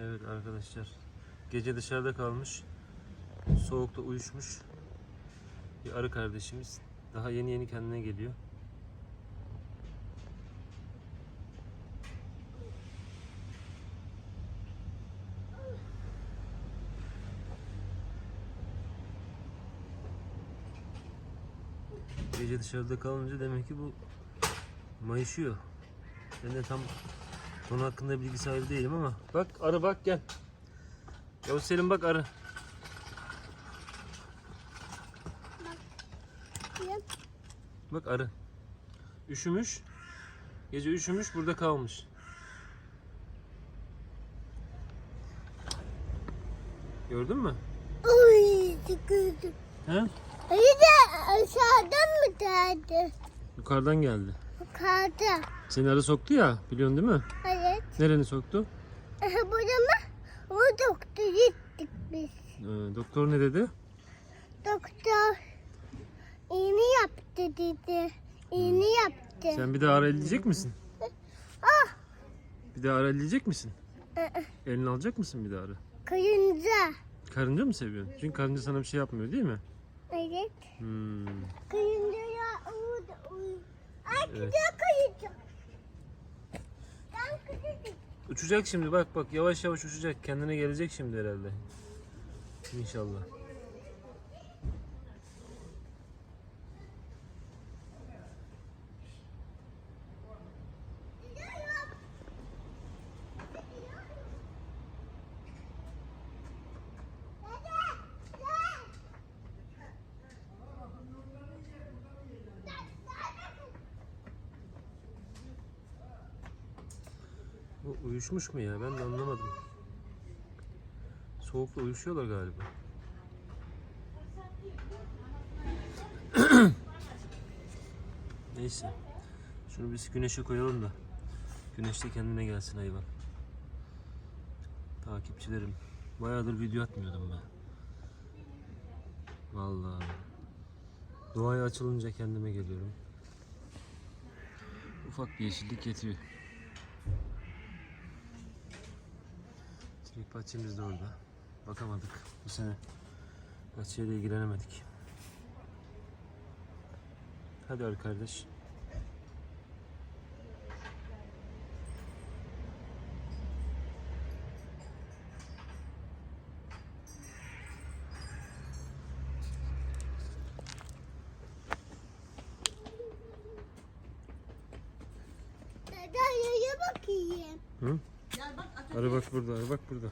Evet arkadaşlar. Gece dışarıda kalmış. Soğukta uyuşmuş. Bir arı kardeşimiz. Daha yeni yeni kendine geliyor. Gece dışarıda kalınca demek ki bu mayışıyor. Ben de tam konu hakkında bilgi sahibi değilim ama bak arı bak gel. Yavuz Selim bak arı. Bak arı. Üşümüş. Gece üşümüş burada kalmış. Gördün mü? Uy, sıkıldım. He? Ali de aşağıdan mı geldi? Yukarıdan geldi. Yukarıda. Seni arı soktu ya biliyorsun değil mi? Nereni soktu? Burada mı? O doktora gittik biz. Ee, doktor ne dedi? Doktor iğne yaptı dedi. İğne yaptı. Sen bir daha elleyecek misin? Ah! Bir daha elleyecek misin? Ee, Elini alacak mısın bir daha arı? Kayınca. Karınca mı seviyorsun? Çünkü karınca sana bir şey yapmıyor değil mi? Evet. Hmm. Kayınca ya. Ay Evet. güzel kayınca. Uçacak şimdi bak bak yavaş yavaş uçacak. Kendine gelecek şimdi herhalde. İnşallah. Bu uyuşmuş mu ya? Ben de anlamadım. Soğukla uyuşuyorlar galiba. Neyse. Şunu biz güneşe koyalım da. Güneşte kendine gelsin hayvan. Takipçilerim. Bayağıdır video atmıyordum ben. Vallahi. Doğaya açılınca kendime geliyorum. Ufak bir yeşillik yetiyor. Çilek bahçemiz de orada. Bakamadık bu sene. Bahçeyle ilgilenemedik. Hadi ar kardeş. Yaya bakayım. Hı? Arı bak burada, arı bak burada.